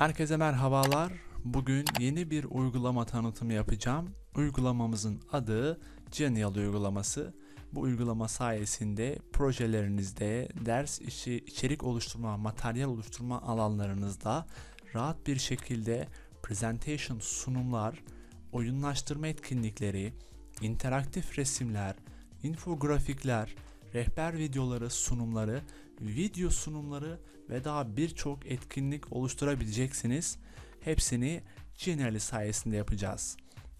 Herkese merhabalar. Bugün yeni bir uygulama tanıtımı yapacağım. Uygulamamızın adı Genial uygulaması. Bu uygulama sayesinde projelerinizde, ders işi, içerik oluşturma, materyal oluşturma alanlarınızda rahat bir şekilde presentation sunumlar, oyunlaştırma etkinlikleri, interaktif resimler, infografikler, rehber videoları, sunumları, video sunumları ve daha birçok etkinlik oluşturabileceksiniz. Hepsini Genially sayesinde yapacağız.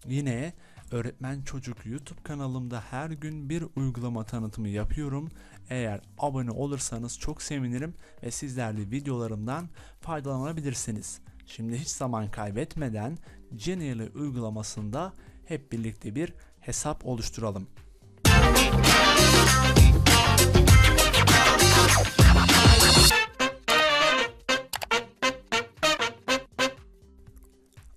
Yine Öğretmen Çocuk YouTube kanalımda her gün bir uygulama tanıtımı yapıyorum. Eğer abone olursanız çok sevinirim ve sizler de videolarımdan faydalanabilirsiniz. Şimdi hiç zaman kaybetmeden Genially uygulamasında hep birlikte bir hesap oluşturalım.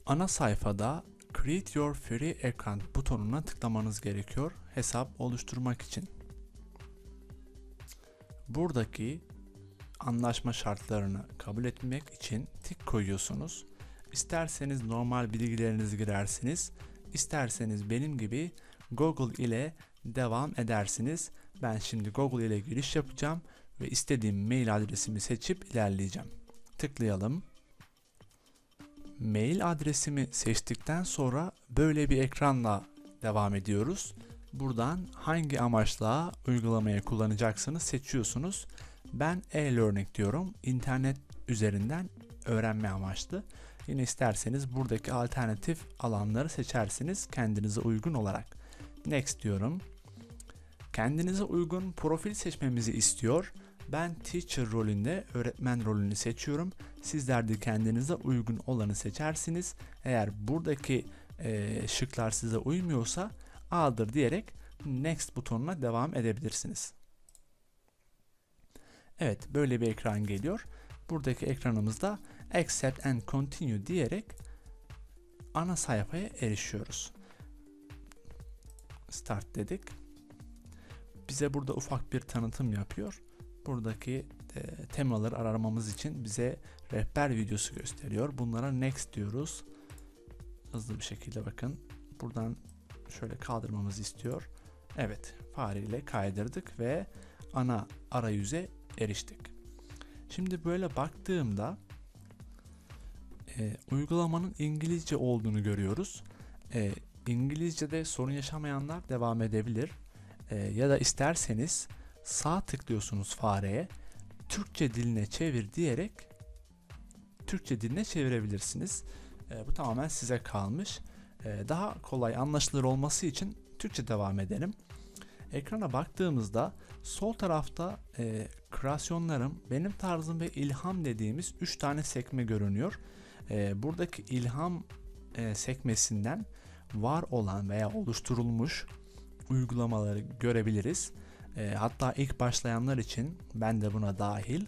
Ana sayfada Create Your Free Account butonuna tıklamanız gerekiyor hesap oluşturmak için. Buradaki anlaşma şartlarını kabul etmek için tik koyuyorsunuz. İsterseniz normal bilgilerinizi girersiniz, isterseniz benim gibi Google ile devam edersiniz. Ben şimdi Google ile giriş yapacağım ve istediğim mail adresimi seçip ilerleyeceğim. Tıklayalım. Mail adresimi seçtikten sonra böyle bir ekranla devam ediyoruz. Buradan hangi amaçla uygulamayı kullanacaksınız seçiyorsunuz. Ben e-learning diyorum. İnternet üzerinden öğrenme amaçlı. Yine isterseniz buradaki alternatif alanları seçersiniz kendinize uygun olarak. Next diyorum. Kendinize uygun profil seçmemizi istiyor. Ben teacher rolünde öğretmen rolünü seçiyorum. Sizler de kendinize uygun olanı seçersiniz. Eğer buradaki e, şıklar size uymuyorsa A'dır diyerek next butonuna devam edebilirsiniz. Evet böyle bir ekran geliyor. Buradaki ekranımızda accept and continue diyerek ana sayfaya erişiyoruz. Start dedik. Bize burada ufak bir tanıtım yapıyor buradaki e, temaları aramamız için bize rehber videosu gösteriyor. Bunlara next diyoruz. Hızlı bir şekilde bakın. Buradan şöyle kaldırmamızı istiyor. Evet fareyle kaydırdık ve ana arayüze eriştik. Şimdi böyle baktığımda e, uygulamanın İngilizce olduğunu görüyoruz. E, İngilizce'de sorun yaşamayanlar devam edebilir. E, ya da isterseniz sağ tıklıyorsunuz fareye. Türkçe diline çevir diyerek Türkçe diline çevirebilirsiniz. E, bu tamamen size kalmış. E, daha kolay anlaşılır olması için Türkçe devam edelim. Ekrana baktığımızda sol tarafta e, kreasyonlarım, benim tarzım ve ilham dediğimiz 3 tane sekme görünüyor. E, buradaki ilham e, sekmesinden var olan veya oluşturulmuş uygulamaları görebiliriz. E, hatta ilk başlayanlar için ben de buna dahil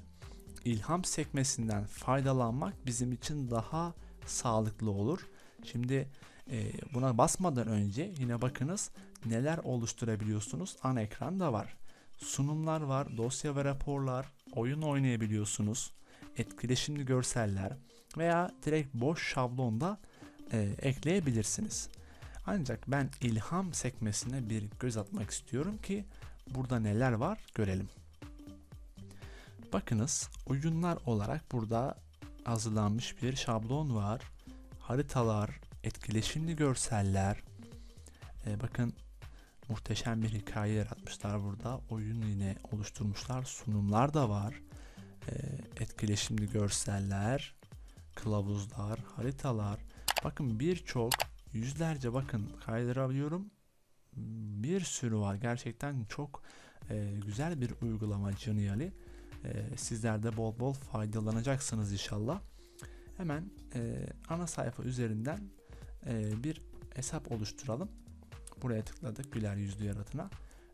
ilham sekmesinden faydalanmak bizim için daha sağlıklı olur. Şimdi e, buna basmadan önce yine bakınız neler oluşturabiliyorsunuz ana ekranda var. Sunumlar var, dosya ve raporlar, oyun oynayabiliyorsunuz, etkileşimli görseller veya direkt boş şablonda e, ekleyebilirsiniz. Ancak ben ilham sekmesine bir göz atmak istiyorum ki burada neler var görelim. Bakınız oyunlar olarak burada hazırlanmış bir şablon var. Haritalar, etkileşimli görseller. Ee, bakın muhteşem bir hikaye yaratmışlar burada. Oyun yine oluşturmuşlar. Sunumlar da var. Ee, etkileşimli görseller, kılavuzlar, haritalar. Bakın birçok yüzlerce bakın kaydırabiliyorum bir sürü var. Gerçekten çok e, güzel bir uygulama Geniali. E, sizler de bol bol faydalanacaksınız inşallah. Hemen e, ana sayfa üzerinden e, bir hesap oluşturalım. Buraya tıkladık güler yüzlü yaratına.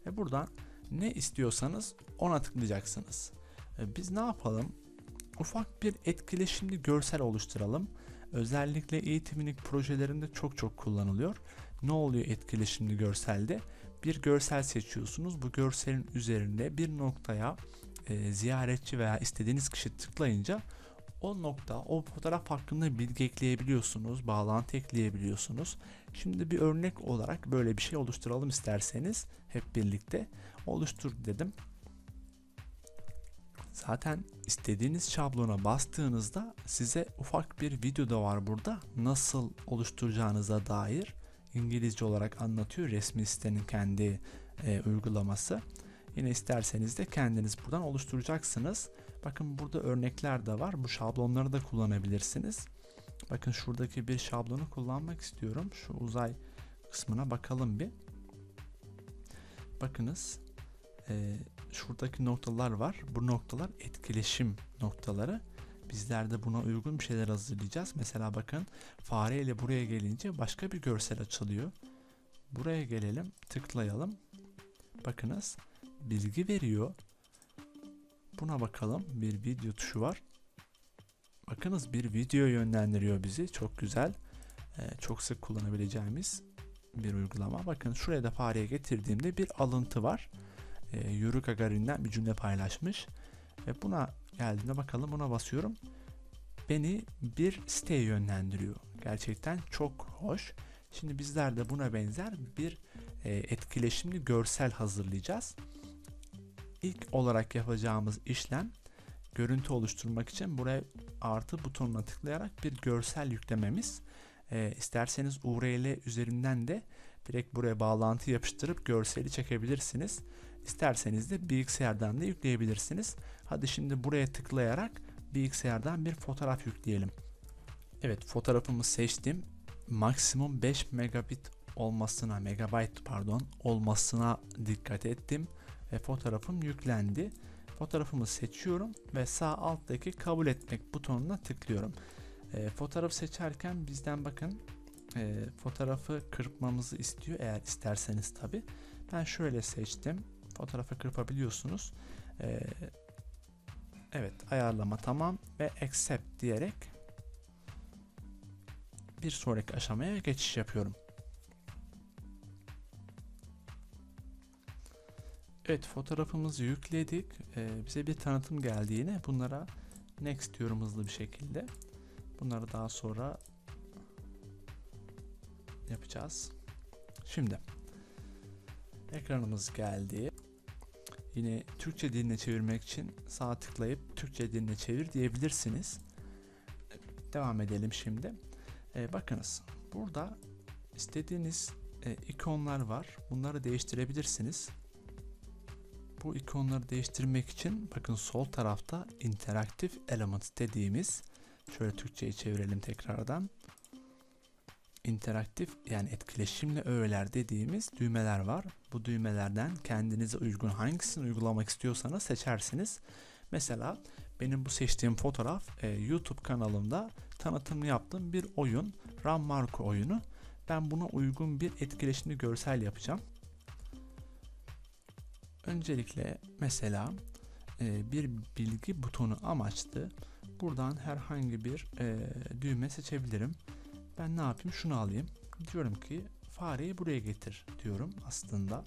Ve buradan ne istiyorsanız ona tıklayacaksınız. E, biz ne yapalım? Ufak bir etkileşimli görsel oluşturalım. Özellikle eğitimlik projelerinde çok çok kullanılıyor. Ne oluyor etkileşimli görselde? Bir görsel seçiyorsunuz. Bu görselin üzerinde bir noktaya e, ziyaretçi veya istediğiniz kişi tıklayınca o nokta, o fotoğraf hakkında bilgi ekleyebiliyorsunuz, bağlantı ekleyebiliyorsunuz. Şimdi bir örnek olarak böyle bir şey oluşturalım isterseniz hep birlikte oluştur dedim. Zaten istediğiniz şablona bastığınızda size ufak bir video da var burada. Nasıl oluşturacağınıza dair İngilizce olarak anlatıyor resmi sitenin kendi e, uygulaması. Yine isterseniz de kendiniz buradan oluşturacaksınız. Bakın burada örnekler de var. Bu şablonları da kullanabilirsiniz. Bakın şuradaki bir şablonu kullanmak istiyorum. Şu uzay kısmına bakalım bir. Bakınız e, şuradaki noktalar var. Bu noktalar etkileşim noktaları. Bizler de buna uygun bir şeyler hazırlayacağız. Mesela bakın fareyle buraya gelince başka bir görsel açılıyor. Buraya gelelim, tıklayalım. Bakınız bilgi veriyor. Buna bakalım. Bir video tuşu var. Bakınız bir video yönlendiriyor bizi. Çok güzel. Ee, çok sık kullanabileceğimiz bir uygulama. Bakın şuraya da fareye getirdiğimde bir alıntı var. Ee, Yuri Gagarin'den bir cümle paylaşmış. Ve buna geldiğinde bakalım buna basıyorum. Beni bir siteye yönlendiriyor. Gerçekten çok hoş. Şimdi bizler de buna benzer bir e, etkileşimli görsel hazırlayacağız. İlk olarak yapacağımız işlem görüntü oluşturmak için buraya artı butonuna tıklayarak bir görsel yüklememiz. E, isterseniz URL üzerinden de direkt buraya bağlantı yapıştırıp görseli çekebilirsiniz. İsterseniz de bilgisayardan da yükleyebilirsiniz. Hadi şimdi buraya tıklayarak bilgisayardan bir fotoğraf yükleyelim. Evet fotoğrafımı seçtim. Maksimum 5 megabit olmasına, megabyte pardon olmasına dikkat ettim ve fotoğrafım yüklendi. Fotoğrafımı seçiyorum ve sağ alttaki kabul etmek butonuna tıklıyorum. E, fotoğraf seçerken bizden bakın e, fotoğrafı kırpmamızı istiyor eğer isterseniz tabi. Ben şöyle seçtim. Fotoğrafı kırpabiliyorsunuz. E, evet ayarlama tamam ve accept diyerek bir sonraki aşamaya geçiş yapıyorum. Evet fotoğrafımızı yükledik. Ee, bize bir tanıtım geldi yine. Bunlara next diyorum hızlı bir şekilde. Bunları daha sonra yapacağız. Şimdi ekranımız geldi. Yine Türkçe diline çevirmek için sağ tıklayıp Türkçe diline çevir diyebilirsiniz. Devam edelim şimdi. Ee, bakınız burada istediğiniz e, ikonlar var. Bunları değiştirebilirsiniz. Bu ikonları değiştirmek için bakın sol tarafta interaktif element dediğimiz şöyle Türkçe'ye çevirelim tekrardan. İnteraktif yani etkileşimli öğeler dediğimiz düğmeler var. Bu düğmelerden kendinize uygun hangisini uygulamak istiyorsanız seçersiniz. Mesela benim bu seçtiğim fotoğraf e, YouTube kanalımda tanıtımını yaptığım bir oyun. Ram Marco oyunu. Ben buna uygun bir etkileşimli görsel yapacağım. Öncelikle mesela e, bir bilgi butonu amaçlı buradan herhangi bir e, düğme seçebilirim. Ben ne yapayım? Şunu alayım. Diyorum ki fareyi buraya getir diyorum aslında.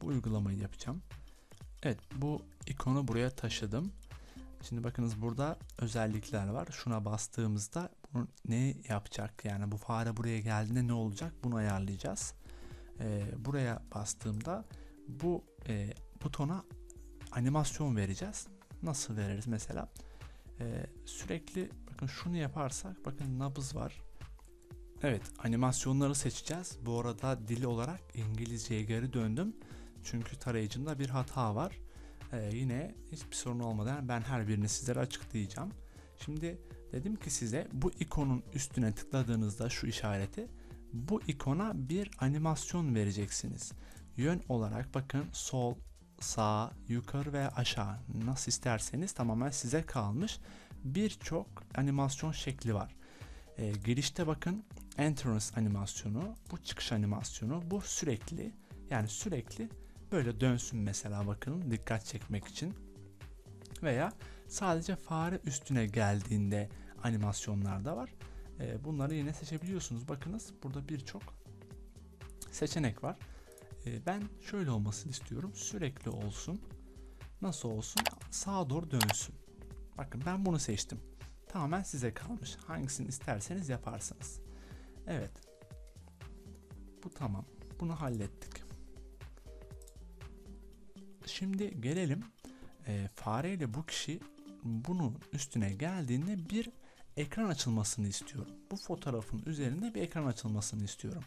Bu uygulamayı yapacağım. Evet bu ikonu buraya taşıdım. Şimdi bakınız burada özellikler var. Şuna bastığımızda bunu ne yapacak? Yani bu fare buraya geldiğinde ne olacak? Bunu ayarlayacağız. Ee, buraya bastığımda bu e, butona animasyon vereceğiz. Nasıl veririz mesela? Ee, sürekli bakın şunu yaparsak bakın nabız var. Evet animasyonları seçeceğiz. Bu arada dil olarak İngilizceye geri döndüm. Çünkü tarayıcımda bir hata var. Ee, yine hiçbir sorun olmadan ben her birini sizlere açıklayacağım. Şimdi dedim ki size bu ikonun üstüne tıkladığınızda şu işareti bu ikona bir animasyon vereceksiniz. Yön olarak bakın sol, sağ, yukarı ve aşağı nasıl isterseniz tamamen size kalmış. Birçok animasyon şekli var. E, girişte bakın entrance animasyonu, bu çıkış animasyonu, bu sürekli yani sürekli böyle dönsün mesela bakın dikkat çekmek için. Veya sadece fare üstüne geldiğinde animasyonlar da var. E, bunları yine seçebiliyorsunuz. Bakınız burada birçok seçenek var. E, ben şöyle olmasını istiyorum. Sürekli olsun. Nasıl olsun? Sağa doğru dönsün. Bakın ben bunu seçtim. Tamamen size kalmış. Hangisini isterseniz yaparsınız. Evet. Bu tamam. Bunu hallettik. Şimdi gelelim e, fareyle bu kişi bunun üstüne geldiğinde bir ekran açılmasını istiyorum. Bu fotoğrafın üzerinde bir ekran açılmasını istiyorum.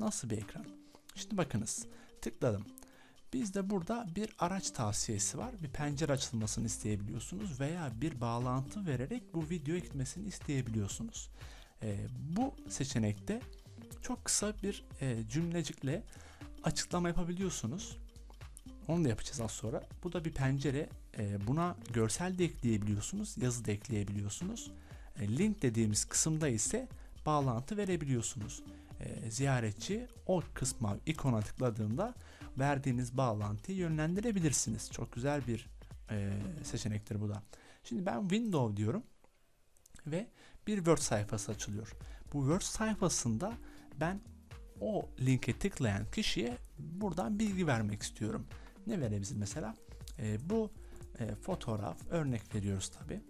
Nasıl bir ekran? Şimdi bakınız tıkladım. Bizde burada bir araç tavsiyesi var. Bir pencere açılmasını isteyebiliyorsunuz veya bir bağlantı vererek bu videoya gitmesini isteyebiliyorsunuz. E, bu seçenekte çok kısa bir e, cümlecikle açıklama yapabiliyorsunuz. Onu da yapacağız az sonra. Bu da bir pencere. E, buna görsel de ekleyebiliyorsunuz, yazı da ekleyebiliyorsunuz. E, link dediğimiz kısımda ise bağlantı verebiliyorsunuz. E, ziyaretçi o kısma ikona tıkladığında verdiğiniz bağlantıyı yönlendirebilirsiniz. Çok güzel bir e, seçenektir bu da. Şimdi ben window diyorum ve bir Word sayfası açılıyor. Bu Word sayfasında ben o linke tıklayan kişiye buradan bilgi vermek istiyorum. Ne verebiliriz mesela? E, bu e, fotoğraf örnek veriyoruz tabi.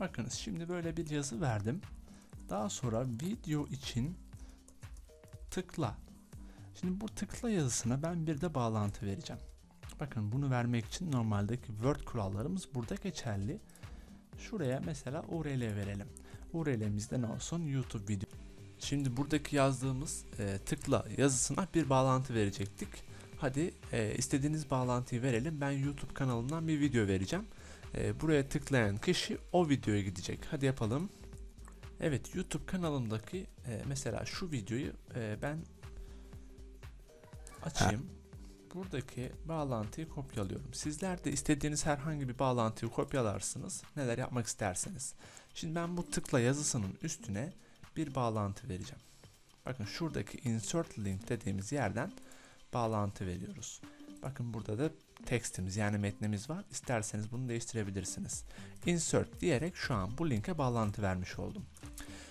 Bakınız şimdi böyle bir yazı verdim. Daha sonra video için tıkla. Şimdi bu tıkla yazısına ben bir de bağlantı vereceğim. Bakın bunu vermek için normaldeki Word kurallarımız burada geçerli. Şuraya mesela URL verelim. URL'imizde ne olsun? YouTube video. Şimdi buradaki yazdığımız e, tıkla yazısına bir bağlantı verecektik. Hadi e, istediğiniz bağlantıyı verelim. Ben YouTube kanalımdan bir video vereceğim. E, buraya tıklayan kişi o videoya gidecek. Hadi yapalım. Evet YouTube kanalımdaki e, mesela şu videoyu e, ben açayım. Buradaki bağlantıyı kopyalıyorum. Sizler de istediğiniz herhangi bir bağlantıyı kopyalarsınız. Neler yapmak isterseniz. Şimdi ben bu tıkla yazısının üstüne bir bağlantı vereceğim. Bakın şuradaki insert link dediğimiz yerden bağlantı veriyoruz. Bakın burada da tekstimiz yani metnimiz var. İsterseniz bunu değiştirebilirsiniz. Insert diyerek şu an bu linke bağlantı vermiş oldum.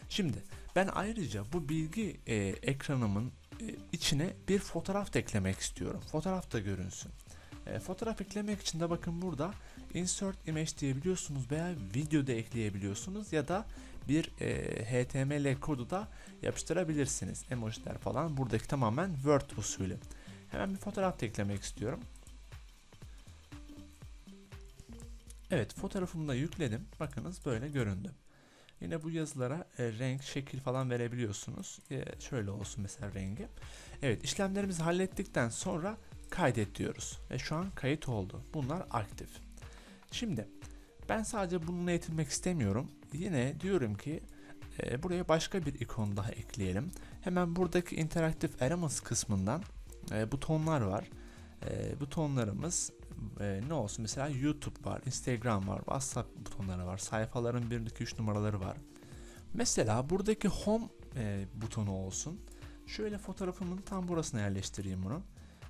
Şimdi ben ayrıca bu bilgi e, ekranımın e, içine bir fotoğraf da eklemek istiyorum. Fotoğraf da görünsün. E, fotoğraf eklemek için de bakın burada insert image diyebiliyorsunuz veya video da ekleyebiliyorsunuz ya da bir e, HTML kodu da yapıştırabilirsiniz. Emojiler falan buradaki tamamen Word usulü. Hemen bir fotoğraf da eklemek istiyorum. Evet fotoğrafımı da yükledim. Bakınız böyle göründü. Yine bu yazılara e, renk, şekil falan verebiliyorsunuz. E, şöyle olsun mesela rengi. Evet işlemlerimizi hallettikten sonra kaydet diyoruz. Ve şu an kayıt oldu. Bunlar aktif. Şimdi ben sadece bununla yetinmek istemiyorum. Yine diyorum ki e, buraya başka bir ikon daha ekleyelim. Hemen buradaki interaktif elements kısmından e, butonlar var. E, butonlarımız e, ne olsun mesela YouTube var, Instagram var, WhatsApp butonları var, sayfaların 1 2 3 numaraları var. Mesela buradaki home e, butonu olsun. Şöyle fotoğrafımın tam burasına yerleştireyim bunu.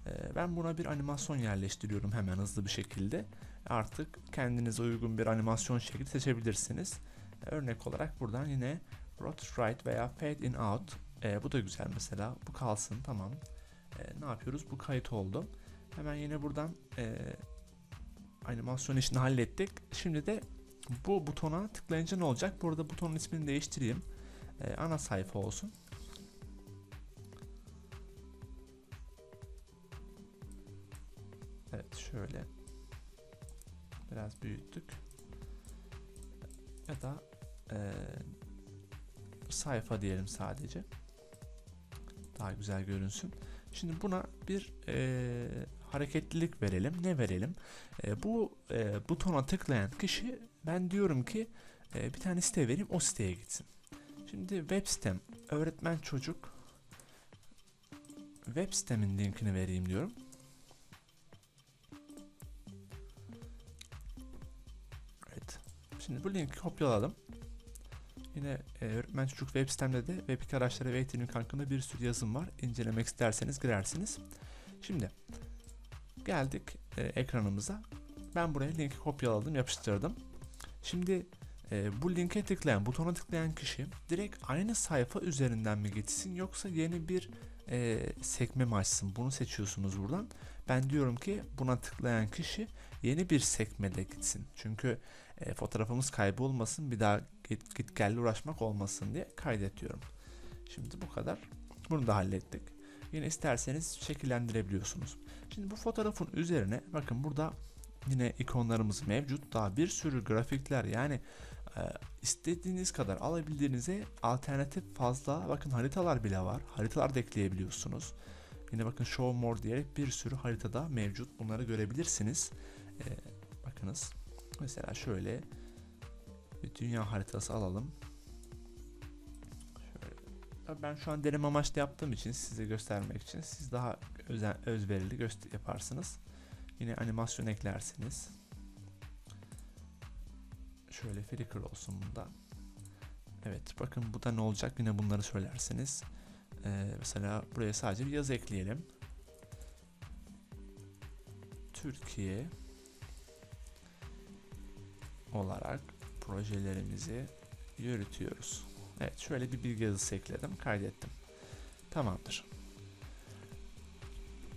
E, ben buna bir animasyon yerleştiriyorum hemen hızlı bir şekilde. Artık kendinize uygun bir animasyon şekli seçebilirsiniz. E, örnek olarak buradan yine Right veya Fade In Out. E, bu da güzel mesela. Bu kalsın tamam. E, ne yapıyoruz? Bu kayıt oldu. Hemen yine buradan e, animasyon işini hallettik. Şimdi de bu butona tıklayınca ne olacak? Burada butonun ismini değiştireyim. E, ana sayfa olsun. Evet şöyle biraz büyüttük. Ya da e, sayfa diyelim sadece. Daha güzel görünsün. Şimdi buna bir e, hareketlilik verelim. Ne verelim? E, bu e, butona tıklayan kişi ben diyorum ki e, bir tane site vereyim o siteye gitsin. Şimdi web sitem öğretmen çocuk web sitemin linkini vereyim diyorum. Evet. Şimdi bu linki kopyaladım. Yine e, Öğretmen Çocuk web sitemde de web araçları ve eğitimlik hakkında bir sürü yazım var. İncelemek isterseniz girersiniz. Şimdi geldik e, ekranımıza. Ben buraya linki kopyaladım, yapıştırdım. Şimdi e, bu linke tıklayan, butona tıklayan kişi direkt aynı sayfa üzerinden mi gitsin yoksa yeni bir e, sekme mi açsın? Bunu seçiyorsunuz buradan. Ben diyorum ki buna tıklayan kişi yeni bir sekmede gitsin. Çünkü e, fotoğrafımız kaybolmasın, bir daha git, git gelle uğraşmak olmasın diye kaydediyorum. Şimdi bu kadar. Bunu da hallettik. Yine isterseniz şekillendirebiliyorsunuz. Şimdi bu fotoğrafın üzerine bakın burada yine ikonlarımız mevcut. Daha bir sürü grafikler yani e, istediğiniz kadar alabildiğinize alternatif fazla bakın haritalar bile var. Haritalar da ekleyebiliyorsunuz. Yine bakın show more diyerek bir sürü haritada mevcut. Bunları görebilirsiniz. E, bakınız. Mesela şöyle bir dünya haritası alalım. Ben şu an deneme amaçlı yaptığım için size göstermek için siz daha özen, özverili göster yaparsınız. Yine animasyon eklersiniz. Şöyle flicker olsun bunda. Evet bakın bu da ne olacak yine bunları söylersiniz. Ee, mesela buraya sadece bir yazı ekleyelim. Türkiye olarak projelerimizi yürütüyoruz. Evet şöyle bir bilgi yazısı ekledim kaydettim. Tamamdır.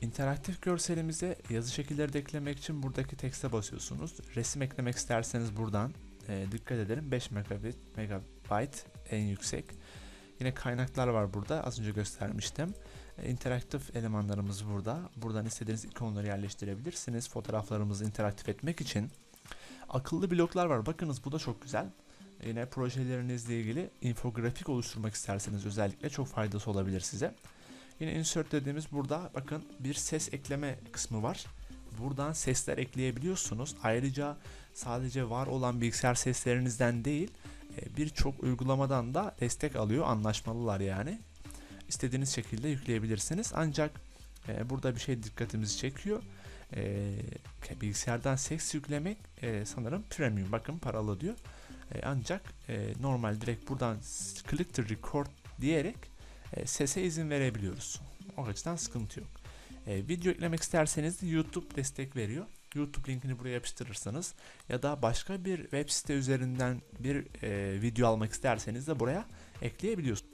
İnteraktif görselimize yazı şekilleri de eklemek için buradaki tekste basıyorsunuz. Resim eklemek isterseniz buradan e, dikkat edelim 5 megabit, megabyte en yüksek. Yine kaynaklar var burada az önce göstermiştim. E, interaktif elemanlarımız burada. Buradan istediğiniz ikonları yerleştirebilirsiniz. Fotoğraflarımızı interaktif etmek için. Akıllı bloklar var. Bakınız bu da çok güzel. Yine projelerinizle ilgili infografik oluşturmak isterseniz özellikle çok faydası olabilir size. Yine insert dediğimiz burada bakın bir ses ekleme kısmı var. Buradan sesler ekleyebiliyorsunuz. Ayrıca sadece var olan bilgisayar seslerinizden değil e, birçok uygulamadan da destek alıyor. Anlaşmalılar yani. İstediğiniz şekilde yükleyebilirsiniz. Ancak e, burada bir şey dikkatimizi çekiyor. E, bilgisayardan ses yüklemek sanırım premium. Bakın paralı diyor. Ancak normal direkt buradan click to record diyerek sese izin verebiliyoruz. O açıdan sıkıntı yok. video eklemek isterseniz de YouTube destek veriyor. YouTube linkini buraya yapıştırırsanız ya da başka bir web site üzerinden bir e, video almak isterseniz de buraya ekleyebiliyorsunuz.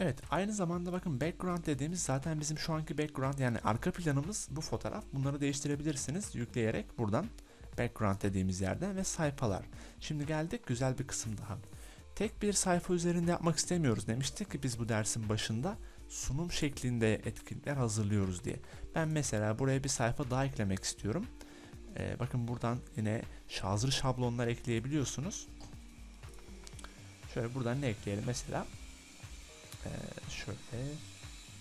Evet aynı zamanda bakın background dediğimiz zaten bizim şu anki background yani arka planımız bu fotoğraf. Bunları değiştirebilirsiniz yükleyerek buradan background dediğimiz yerden ve sayfalar. Şimdi geldik güzel bir kısım daha. Tek bir sayfa üzerinde yapmak istemiyoruz demiştik ki biz bu dersin başında sunum şeklinde etkinlikler hazırlıyoruz diye. Ben mesela buraya bir sayfa daha eklemek istiyorum. Ee, bakın buradan yine şazır şablonlar ekleyebiliyorsunuz. Şöyle buradan ne ekleyelim mesela? Ee, şöyle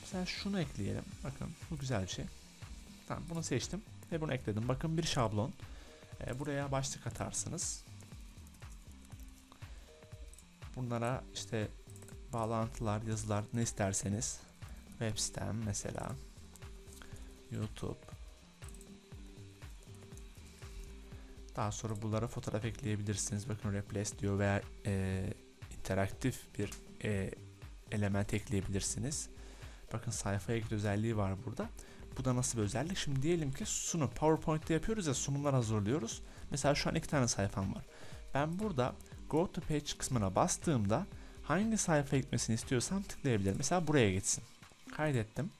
mesela şunu ekleyelim. Bakın bu güzel bir şey. Tamam bunu seçtim ve bunu ekledim. Bakın bir şablon. Ee, buraya başlık atarsınız. Bunlara işte bağlantılar, yazılar ne isterseniz web sitem mesela YouTube daha sonra bunlara fotoğraf ekleyebilirsiniz. Bakın replace diyor veya e, interaktif bir e, element ekleyebilirsiniz. Bakın sayfaya git özelliği var burada. Bu da nasıl bir özellik? Şimdi diyelim ki sunum. PowerPoint'te yapıyoruz ya sunumlar hazırlıyoruz. Mesela şu an iki tane sayfam var. Ben burada Go to Page kısmına bastığımda hangi sayfa gitmesini istiyorsam tıklayabilirim. Mesela buraya gitsin. Kaydettim.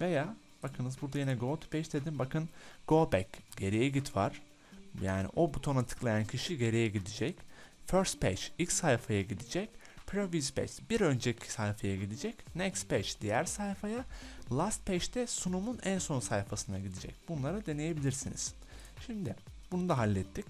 Veya bakınız burada yine Go to Page dedim. Bakın Go Back geriye git var. Yani o butona tıklayan kişi geriye gidecek. First Page ilk sayfaya gidecek. Previous Page bir önceki sayfaya gidecek. Next Page diğer sayfaya. Last Page'de sunumun en son sayfasına gidecek. Bunları deneyebilirsiniz. Şimdi bunu da hallettik.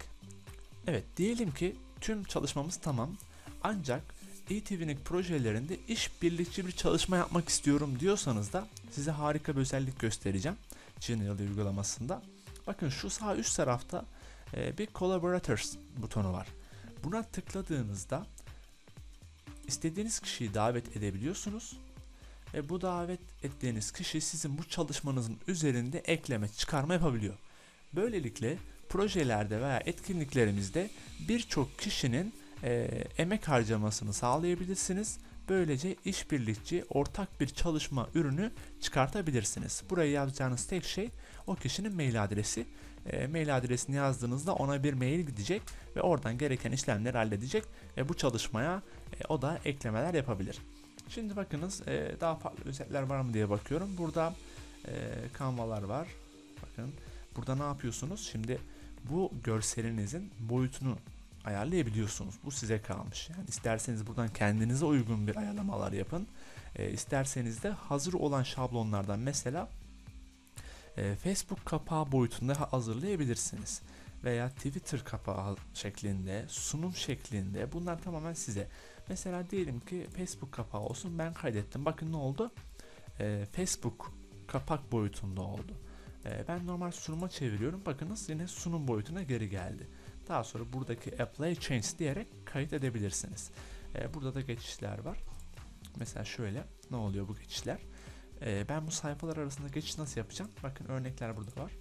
Evet diyelim ki tüm çalışmamız tamam. Ancak eTV'nin projelerinde iş birlikçi bir çalışma yapmak istiyorum diyorsanız da size harika bir özellik göstereceğim. Genial uygulamasında. Bakın şu sağ üst tarafta e, bir Collaborators butonu var. Buna tıkladığınızda istediğiniz kişiyi davet edebiliyorsunuz. Ve bu davet ettiğiniz kişi sizin bu çalışmanızın üzerinde ekleme, çıkarma yapabiliyor. Böylelikle projelerde veya etkinliklerimizde birçok kişinin e, emek harcamasını sağlayabilirsiniz. Böylece işbirlikçi ortak bir çalışma ürünü çıkartabilirsiniz. Buraya yazacağınız tek şey o kişinin mail adresi. E, mail adresini yazdığınızda ona bir mail gidecek ve oradan gereken işlemleri halledecek ve bu çalışmaya e, o da eklemeler yapabilir. Şimdi bakınız e, daha farklı özellikler var mı diye bakıyorum. Burada e, kanvalar var. Bakın burada ne yapıyorsunuz? Şimdi bu görselinizin boyutunu ayarlayabiliyorsunuz. Bu size kalmış. Yani isterseniz buradan kendinize uygun bir ayarlamalar yapın. E, isterseniz de hazır olan şablonlardan mesela e, Facebook kapağı boyutunda hazırlayabilirsiniz. Veya Twitter kapağı şeklinde, sunum şeklinde bunlar tamamen size. Mesela diyelim ki Facebook kapağı olsun ben kaydettim. Bakın ne oldu? E, Facebook kapak boyutunda oldu. E, ben normal sunuma çeviriyorum. Bakınız yine sunum boyutuna geri geldi. Daha sonra buradaki Apply Change diyerek kayıt edebilirsiniz. E, burada da geçişler var. Mesela şöyle ne oluyor bu geçişler? E, ben bu sayfalar arasında geçiş nasıl yapacağım? Bakın örnekler burada var.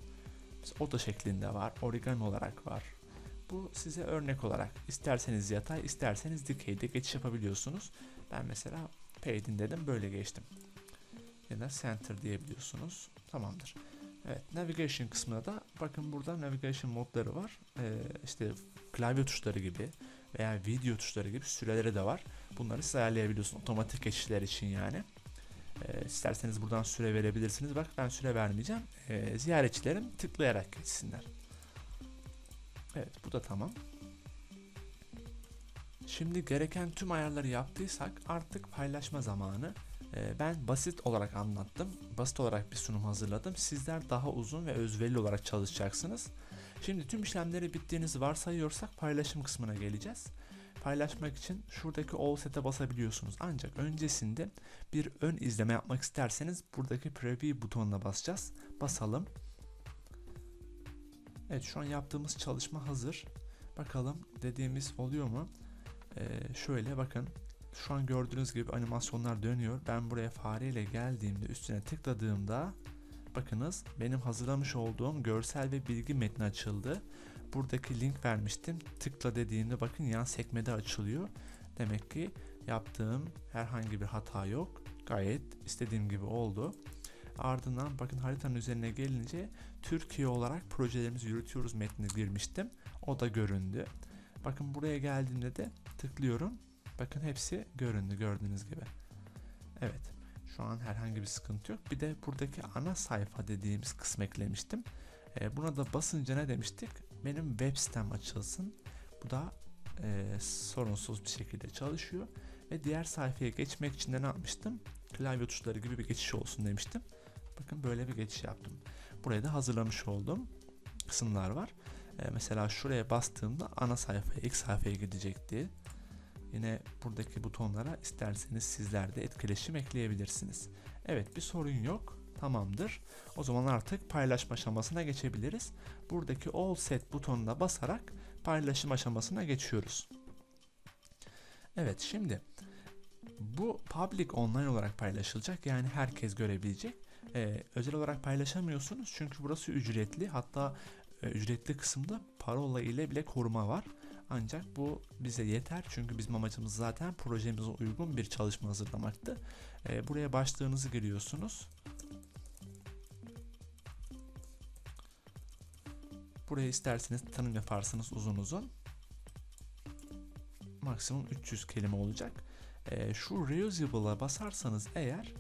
Mesela oda şeklinde var. Origami olarak var. Bu size örnek olarak isterseniz yatay isterseniz dikeyde geçiş yapabiliyorsunuz. Ben mesela paid'in dedim böyle geçtim. Ya da center diyebiliyorsunuz. Tamamdır. Evet navigation kısmında da bakın burada navigation modları var. Ee, işte klavye tuşları gibi veya video tuşları gibi süreleri de var. Bunları siz ayarlayabiliyorsunuz otomatik geçişler için yani. Ee, isterseniz buradan süre verebilirsiniz. Bak ben süre vermeyeceğim. Ee, ziyaretçilerim tıklayarak geçsinler. Evet bu da tamam. Şimdi gereken tüm ayarları yaptıysak artık paylaşma zamanı. Ee, ben basit olarak anlattım. Basit olarak bir sunum hazırladım. Sizler daha uzun ve özverili olarak çalışacaksınız. Şimdi tüm işlemleri bittiğinizi varsayıyorsak paylaşım kısmına geleceğiz. Paylaşmak için şuradaki All Set'e basabiliyorsunuz. Ancak öncesinde bir ön izleme yapmak isterseniz buradaki Preview butonuna basacağız. Basalım. Evet şu an yaptığımız çalışma hazır. Bakalım dediğimiz oluyor mu? Ee, şöyle bakın şu an gördüğünüz gibi animasyonlar dönüyor. Ben buraya fareyle geldiğimde üstüne tıkladığımda bakınız benim hazırlamış olduğum görsel ve bilgi metni açıldı. Buradaki link vermiştim. Tıkla dediğimde bakın yan sekmede açılıyor. Demek ki yaptığım herhangi bir hata yok. Gayet istediğim gibi oldu. Ardından bakın haritanın üzerine gelince Türkiye olarak projelerimizi yürütüyoruz metnine girmiştim. O da göründü. Bakın buraya geldiğimde de tıklıyorum. Bakın hepsi göründü gördüğünüz gibi. Evet. Şu an herhangi bir sıkıntı yok. Bir de buradaki ana sayfa dediğimiz kısmı eklemiştim. E, buna da basınca ne demiştik? Benim web sitem açılsın. Bu da e, sorunsuz bir şekilde çalışıyor. Ve diğer sayfaya geçmek için de ne yapmıştım? Klavye tuşları gibi bir geçiş olsun demiştim. Bakın böyle bir geçiş yaptım. Buraya da hazırlamış olduğum kısımlar var. E, mesela şuraya bastığımda ana sayfaya, ilk sayfaya gidecekti. Yine buradaki butonlara isterseniz sizler de etkileşim ekleyebilirsiniz. Evet bir sorun yok. Tamamdır. O zaman artık paylaşma aşamasına geçebiliriz. Buradaki All Set butonuna basarak paylaşım aşamasına geçiyoruz. Evet şimdi bu public online olarak paylaşılacak yani herkes görebilecek. Ee, özel olarak paylaşamıyorsunuz çünkü burası ücretli hatta e, ücretli kısımda parola ile bile koruma var. Ancak bu bize yeter çünkü bizim amacımız zaten projemize uygun bir çalışma hazırlamaktı. E, buraya başlığınızı giriyorsunuz. Buraya isterseniz tanım yaparsınız uzun uzun. Maksimum 300 kelime olacak. E, şu reusable'a basarsanız eğer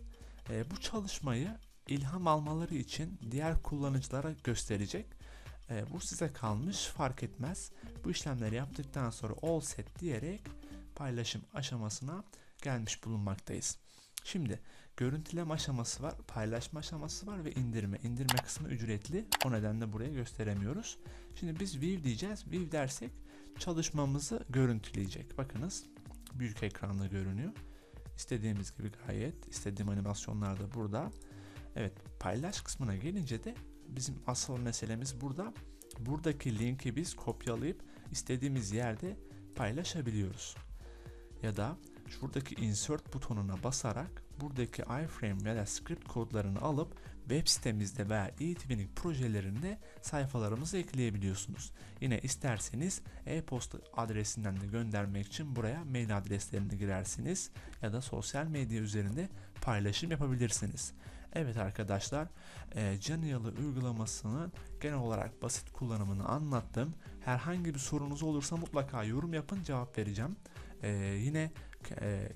e, bu çalışmayı ilham almaları için diğer kullanıcılara gösterecek. E, bu size kalmış fark etmez. Bu işlemleri yaptıktan sonra all set diyerek paylaşım aşamasına gelmiş bulunmaktayız. Şimdi görüntüleme aşaması var, paylaşma aşaması var ve indirme. İndirme kısmı ücretli. O nedenle buraya gösteremiyoruz. Şimdi biz view diyeceğiz. View dersek çalışmamızı görüntüleyecek. Bakınız büyük ekranda görünüyor. İstediğimiz gibi gayet istediğim animasyonlar da burada. Evet paylaş kısmına gelince de bizim asıl meselemiz burada. Buradaki linki biz kopyalayıp istediğimiz yerde paylaşabiliyoruz. Ya da şuradaki insert butonuna basarak buradaki iframe ya da script kodlarını alıp web sitemizde veya e-twinning projelerinde sayfalarımızı ekleyebiliyorsunuz. Yine isterseniz e-posta adresinden de göndermek için buraya mail adreslerini girersiniz ya da sosyal medya üzerinde paylaşım yapabilirsiniz. Evet arkadaşlar, e, Caniyalı uygulamasının genel olarak basit kullanımını anlattım. Herhangi bir sorunuz olursa mutlaka yorum yapın cevap vereceğim. E, yine e,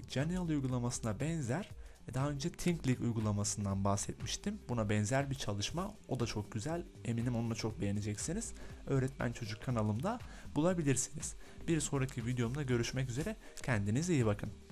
uygulamasına benzer daha önce ThinkLink uygulamasından bahsetmiştim. Buna benzer bir çalışma. O da çok güzel. Eminim onu da çok beğeneceksiniz. Öğretmen Çocuk kanalımda bulabilirsiniz. Bir sonraki videomda görüşmek üzere. Kendinize iyi bakın.